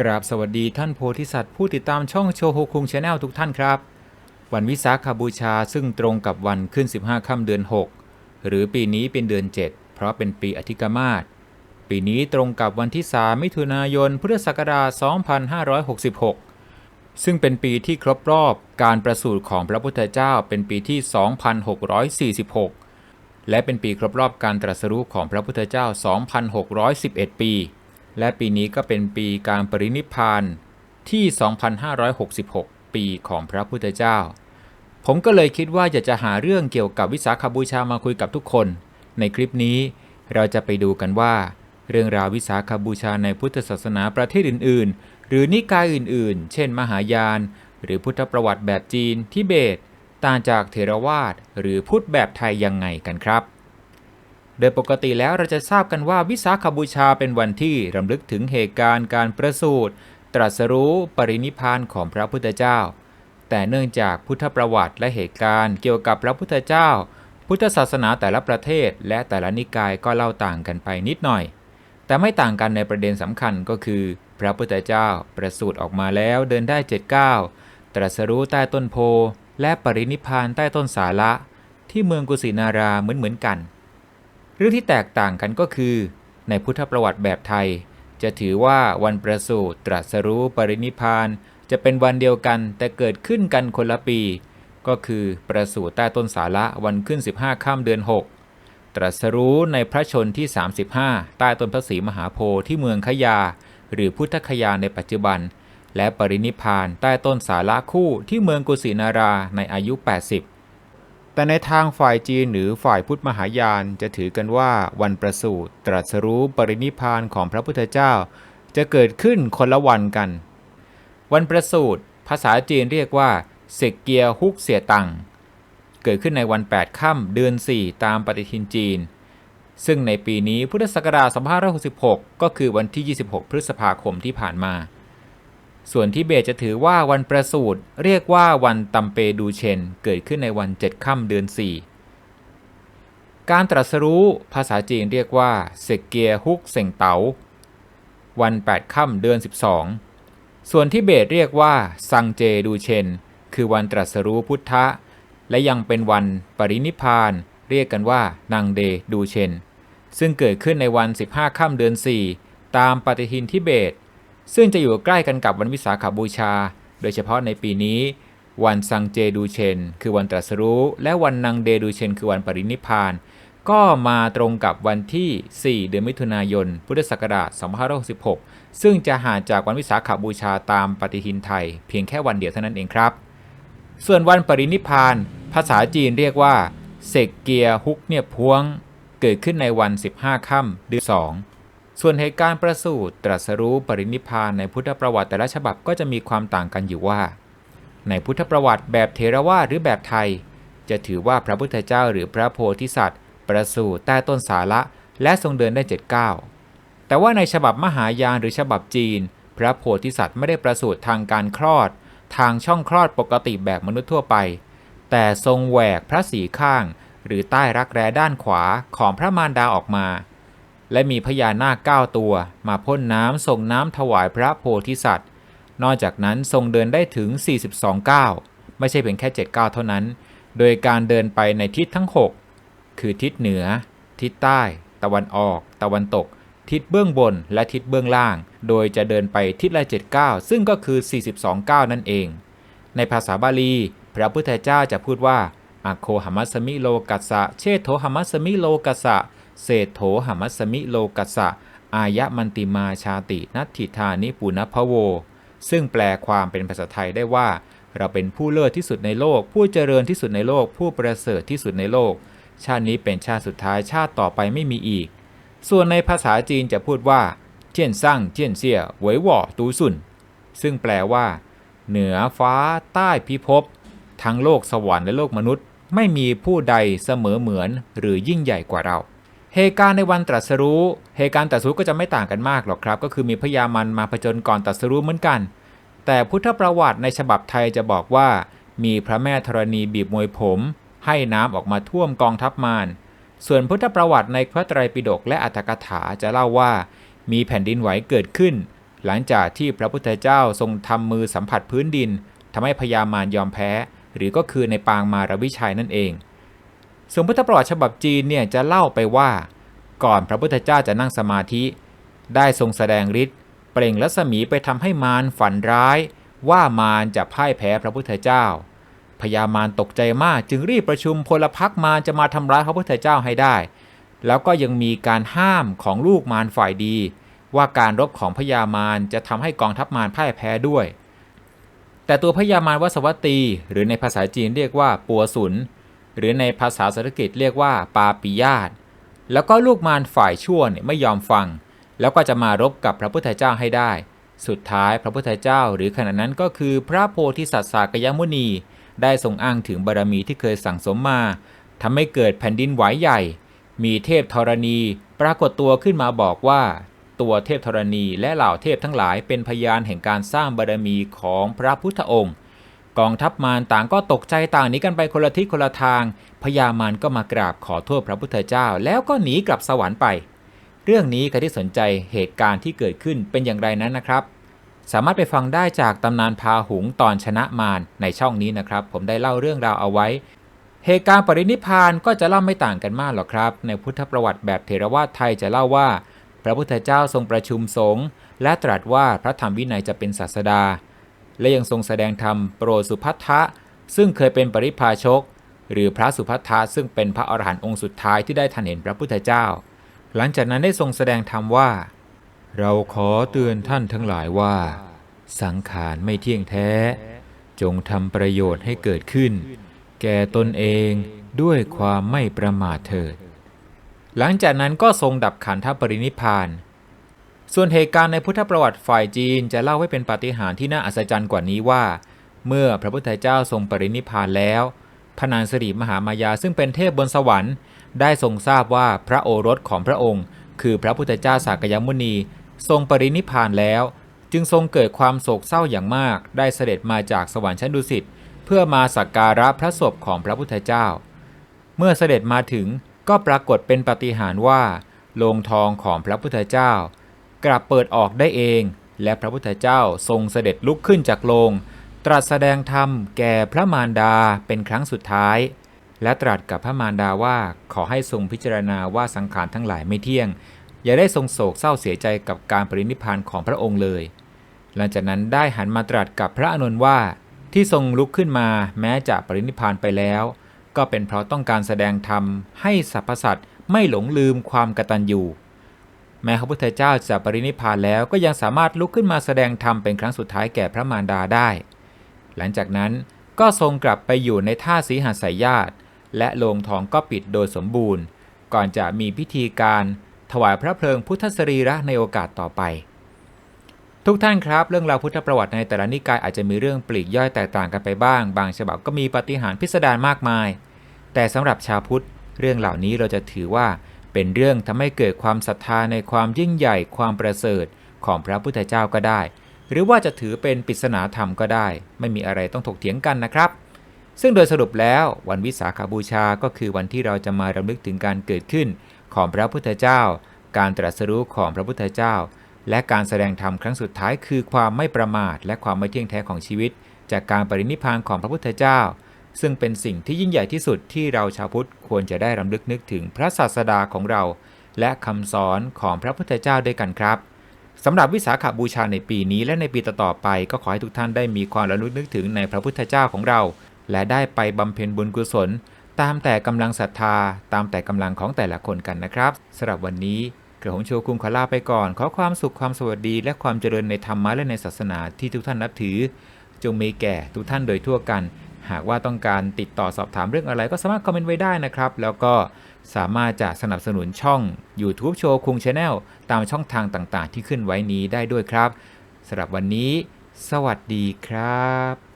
กราบสวัสดีท่านโพธิสัตว์ผู้ติดตามช่องโชโฮคุงชาแนลทุกท่านครับ วันวิสาขบูชาซึ่งตรงกับวันขึ้น 15ค่ำเดือน 6 หรือปีนี้เป็นเดือน 7 เพราะเป็นปีอธิกมาศปีนี้ตรงกับวันที่ 3 มิถุนายนพุทธศักราช 2566 ซึ่งเป็นปีที่ครบรอบการประสูติของพระพุทธเจ้าเป็นปีที่ 2646 และเป็นปีครบรอบการตรัสรู้ของพระพุทธเจ้า 2611 ปี และปีนี้ก็เป็นปีการปรินิพานที่ 2566 ปีของพระพุทธเจ้า ผมก็เลยคิดว่าอยากจะหาเรื่องเกี่ยวกับวิสาขบูชามาคุยกับทุกคน ในคลิปนี้เราจะไปดูกันว่า เรื่องราววิสาขบูชาในพุทธศาสนาประเทศอื่น ๆ หรือนิกายอื่น ๆ เช่น มหายาน หรือพุทธประวัติแบบจีนทิเบต ต่างจากเทรวาสหรือพุทธแบบไทยยังไงกันครับ โดยปกติแล้วเราจะทราบกันว่าวิสาขบูชาเป็นวันที่รำลึกถึงเหตุการณ์การประสูติตรัสรู้ปรินิพานของพระพุทธเจ้า แต่เนื่องจากพุทธประวัติและเหตุการณ์เกี่ยวกับพระพุทธเจ้า พุทธศาสนาแต่ละประเทศและแต่ละนิกายก็เล่าต่างกันไปนิดหน่อย แต่ไม่ต่างกันในประเด็นสำคัญก็คือ พระพุทธเจ้าประสูติออกมาแล้วเดินได้เจ็ดก้าวตรัสรู้ใต้ต้นโพและปรินิพานใต้ต้นสาละที่เมืองกุสินาราเหมือนเหมือนๆกัน เรื่องที่แตกต่างกันก็คือ ในพุทธประวัติแบบไทย จะถือว่าวันประสูติตรัสรู้ปรินิพาน จะเป็นวันเดียวกันแต่เกิดขึ้นกันคนละปี ก็คือประสูติใต้ต้นสาละวันขึ้น 15ค่ำเดือน 6 ตรัสรู้ในพระชนที่ 35 ใต้ต้นพระศรีมหาโพธิ์ที่เมืองขยา หรือพุทธคยาในปัจจุบัน และปรินิพานใต้ต้นสาละคู่ที่เมืองกุสินาราในอายุ 80 แต่ในทางฝ่ายจีนหรือฝ่ายพุทธมหายานจะถือกันว่าวันประสูติตรัสรู้ปรินิพานของพระพุทธเจ้า จะเกิดขึ้นคนละวันกัน วันประสูติภาษาจีนเรียกว่าเสกเกียฮุกเสียตังเกิดขึ้นในวัน 8 ค่ำเดือน 4 ตามปฏิทินจีน ซึ่งในปีนี้พุทธศักราช2566 ก็คือวันที่ 26 พฤษภาคมที่ผ่านมา ส่วนที่เบตจะถือว่าวันประสูติเรียกว่าวันตัมเปดูเชน เกิดขึ้นในวัน7ค่ำเดือน 4 การตรัสรู้ภาษาจีนเรียกว่าเซกเกียฮุกเซงเตาวัน8ค่ำเดือน 12 ส่วนที่เบตเรียกว่าซังเจดูเชน คือวันตรัสรู้พุทธะ และยังเป็นวันปรินิพาน เรียกกันว่านังเดดูเชน ซึ่งเกิดขึ้นในวัน 15ค่ำเดือน 4 ตามปฏิทินทิเบต ซึ่งจะอยู่ใกล้กันกับวันวิสาขบูชา โดยเฉพาะในปีนี้ วันซังเจดูเชน คือวันตรัสรู้ และวันนังเดดูเชน คือวันปรินิพาน ก็มาตรงกับวันที่ 4 เดือนมิถุนายน พุทธศักราช 2566 ซึ่งจะห่างจากวันวิสาขบูชาตามปฏิทินไทย เพียงแค่วันเดียวเท่านั้นเองครับ ส่วนวันปรินิพพาน ภาษาจีนเรียกว่าเซกเกียฮุกเนี่ยพวง เกิดขึ้นในวัน 15 ค่ำเดือน2 ส่วนเหตุการณ์ประสูติตรัสรู้ปรินิพพานในพุทธประวัติแต่ละฉบับก็จะมีความต่างกันอยู่ว่า ในพุทธประวัติแบบเทรวาหรือแบบไทย จะถือว่าพระพุทธเจ้าหรือพระโพธิสัตว์ ประสูติใต้ต้นสาละและทรงเดินได้เจ็ดก้าวแต่ว่าในฉบับมหายานหรือฉบับจีน พระโพธิสัตว์ไม่ได้ประสูติทางการคลอด ทางช่องคลอดปกติแบบมนุษย์ทั่วไป แต่ทรงแหวกพระสีข้าง หรือใต้รักแร้ด้านขวาของพระมารดาออกมา และมีพญานาคเก้าตัว มาพ่นน้ำส่งน้ำถวายพระโพธิสัตว์ นอกจากนั้นทรงเดินได้ถึง 42ก้าวไม่ใช่เพียงแค่7ก้าวเท่านั้น โดยการเดินไปในทิศทั้ง 6 คือทิศเหนือ ทิศใต้ ตะวันออก ตะวันตก ทิศเบื้องบนและทิศเบื้องล่าง โดยจะเดินไปทิศละ7ก้าวซึ่งก็คือ 42ก้าวนั่นเอง ในภาษาบาลี พระพุทธเจ้าจะพูดว่าอะโคหมัสมิโลกัสสะเชโทหมัสมิโลกัสสะ เศรษโถหมัสมิโลกัสะ อายะมันติมาชาตินัตถิธานิปุณพโว ซึ่งแปลความเป็นภาษาไทยได้ว่า เราเป็นผู้เลิศที่สุดในโลก ผู้เจริญที่สุดในโลก ผู้ประเสริฐที่สุดในโลก ชาตินี้เป็นชาติสุดท้ายชาติต่อไปไม่มีอีก ส่วนในภาษาจีนจะพูดว่าเจียนซั่งเจียนเสี่ยเวยหว่อตูสุนซึ่งแปลว่า เหนือฟ้าใต้พิภพทั้งโลกสวรรค์และโลกมนุษย์ ไม่มีผู้ใดเสมอเหมือนหรือยิ่งใหญ่กว่าเรา เหตุการณ์ในวันตรัสรู้เหตุการณ์ตรัสรู้ก็จะไม่ต่างกันมากหรอกครับ ก็คือมีพญามันมาผจญก่อนตรัสรู้เหมือนกัน แต่พุทธประวัติในฉบับไทยจะบอกว่า มีพระแม่ธรณีบีบมวยผม ให้น้ำออกมาท่วมกองทัพมารส่วนพุทธประวัติในพระไตรปิฎกและอัตถกถาจะเล่าว่า มีแผ่นดินไหวเกิดขึ้น หลังจากที่พระพุทธเจ้าทรงทำมือสัมผัสพื้นดินทำให้พญามารยอมแพ้ หรือก็คือในปางมารวิชัยนั่นเอง ส่วนพุทธประวัติฉบับจีนเนี่ยจะเล่าไปว่า ก่อนพระพุทธเจ้าจะนั่งสมาธิ ได้ทรงแสดงฤทธิ์เปล่งรัศมีไปทำให้มารฝันร้าย ว่ามารจะพ่ายแพ้พระพุทธเจ้าพญามารตกใจมากจึงรีบประชุมพลพรรคมารจะมาทำร้ายพระพุทธเจ้าให้ได้ แล้วก็ยังมีการห้ามของลูกมารฝ่ายดี ว่าการรบของพญามารจะทำให้กองทัพมารพ่ายแพ้ด้วย แต่ตัวพญามารวสวัตตีหรือในภาษาจีนเรียกว่าปัวสุน หรือในภาษาสันสกฤตเรียกว่าปาปิยาตแล้วก็ลูกมารฝ่ายชั่วเนี่ยไม่ยอมฟัง แล้วก็จะมารบกับพระพุทธเจ้าให้ได้ สุดท้ายพระพุทธเจ้า หรือขณะนั้นก็คือพระโพธิสัตว์สากยมุนี ได้ทรงอ้างถึงบารมีที่เคยสั่งสมมาทำให้เกิดแผ่นดินไหวใหญ่ มีเทพธรณี ปรากฏตัวขึ้นมาบอกว่า ตัวเทพธรณีและเหล่าเทพทั้งหลายเป็นพยานแห่งการสร้างบารมีของพระพุทธองค์ กองทัพมารต่างก็ตกใจต่างหนีกันไปคนละทิศคนละทางพญามารก็มากราบขอโทษพระพุทธเจ้า แล้วก็หนีกลับสวรรค์ไป เรื่องนี้ใครที่สนใจเหตุการณ์ที่เกิดขึ้นเป็นอย่างไรนั้นนะครับ สามารถไปฟังได้จากตำนานพาหุงตอนชนะมารในช่องนี้นะครับ ผมได้เล่าเรื่องราวเอาไว้ เหตุการณ์ปรินิพานก็จะเล่าไม่ต่างกันมากหรอกครับ ในพุทธประวัติแบบเทรวาทไทยจะเล่าว่า พระพุทธเจ้าทรงประชุมสงฆ์และตรัสว่าพระธรรมวินัยจะเป็นศาสดา และยังทรงแสดงธรรมโปรดสุพัทธะ ซึ่งเคยเป็นปริพาชก หรือพระสุพัทธะซึ่งเป็นพระอรหันต์องค์สุดท้ายที่ได้ทันเห็นพระพุทธเจ้า หลังจากนั้นได้ทรงแสดงธรรมว่า เราขอเตือนท่านทั้งหลายว่า สังขารไม่เที่ยงแท้ จงทำประโยชน์ให้เกิดขึ้น แก่ตนเองด้วยความไม่ประมาทเถิด หลังจากนั้นก็ทรงดับขันธปรินิพพาน ส่วนเหตุการณ์ในพุทธประวัติฝ่ายจีนจะเล่าไว้เป็นปาฏิหาริย์ที่น่าอัศจรรย์กว่านี้ว่า เมื่อพระพุทธเจ้าทรงปรินิพานแล้วพระนางสิริมหามายาซึ่งเป็นเทพบนสวรรค์ได้ทรงทราบว่าพระโอรสของพระองค์ คือพระพุทธเจ้าสากยมุนี ทรงปรินิพานแล้ว จึงทรงเกิดความโศกเศร้าอย่างมาก ได้เสด็จมาจากสวรรค์ชั้นดุสิตเพื่อมาสักการะพระศพของพระพุทธเจ้า เมื่อเสด็จมาถึงก็ปรากฏเป็นปฏิหารว่าโลงทองของพระพุทธเจ้า กลับเปิดออกได้เอง และพระพุทธเจ้าทรงเสด็จลุกขึ้นจากโลง ตรัสแสดงธรรมแก่พระมารดาเป็นครั้งสุดท้าย และตรัสกับพระมารดาว่าขอให้ทรงพิจารณาว่าสังขารทั้งหลายไม่เที่ยง อย่าได้ทรงโศกเศร้าเสียใจกับการปรินิพานของพระองค์เลย หลังจากนั้นได้หันมาตรัสกับพระอานนว่า ที่ทรงลุกขึ้นมาแม้จะปรินิพพานไปแล้ว ก็เป็นเพราะต้องการแสดงธรรมให้สรรพสัตว์ไม่หลงลืมความกตัญญู แม้พระพุทธเจ้าจะปรินิพพานแล้วก็ยังสามารถลุกขึ้นมาแสดงธรรมเป็นครั้งสุดท้ายแก่พระมารดาได้ หลังจากนั้นก็ทรงกลับไปอยู่ในท่าสีหาสายญาติและโลงทองก็ปิดโดยสมบูรณ์ ก่อนจะมีพิธีการถวายพระเพลิงพุทธสรีระในโอกาสต่อไป ทุกท่านครับ เรื่องราวพุทธประวัติในแต่ละนิกายอาจจะมีเรื่องปลีกย่อยแตกต่างกันไปบ้าง บางฉบับก็มีปฏิหารพิสดารมากมาย แต่สำหรับชาวพุทธเรื่องเหล่านี้เราจะถือว่า เป็นเรื่องทำให้เกิดความศรัทธาในความยิ่งใหญ่ความประเสริฐของพระพุทธเจ้าก็ได้ หรือว่าจะถือเป็นปริศนาธรรมก็ได้ ไม่มีอะไรต้องถกเถียงกันนะครับ ซึ่งโดยสรุปแล้ววันวิสาขาบูชาก็คือวันที่เราจะมารำลึกถึงการเกิดขึ้นของพระพุทธเจ้า การตรัสรู้ของพระพุทธเจ้า และการแสดงธรรมครั้งสุดท้ายคือความไม่ประมาท และความไม่เที่ยงแท้ของชีวิต จากการปรินิพพานของพระพุทธเจ้า ซึ่งเป็นสิ่งที่ยิ่งใหญ่ที่สุดที่เราชาวพุทธควรจะได้รำลึกนึกถึงพระศาสดาของเรา และคำสอนของพระพุทธเจ้าด้วยกันครับสำหรับวิสาขบูชาในปีนี้และในปีต่อๆไป ก็ขอให้ทุกท่านได้มีความระลึกนึกถึงในพระพุทธเจ้าของเรา และได้ไปบำเพ็ญบุญกุศล ตามแต่กำลังศรัทธา ตามแต่กำลังของแต่ละคนกันนะครับสำหรับวันนี้กระหงโชคุงขอลาไปก่อน ขอความสุขความสวัสดี และความเจริญในธรรมะและในศาสนาที่ทุกท่านนับถือ จงมีแก่ทุกท่านโดยทั่วกัน หากว่าต้องการติดต่อสอบถามเรื่องอะไรก็สามารถคอมเมนต์ไว้ได้นะครับ แล้วก็สามารถจะสนับสนุนช่อง YouTube โชว์คุงชาแนลตามช่องทางต่างๆ ที่ขึ้นไว้นี้ได้ด้วยครับสำหรับวันนี้ สวัสดีครับ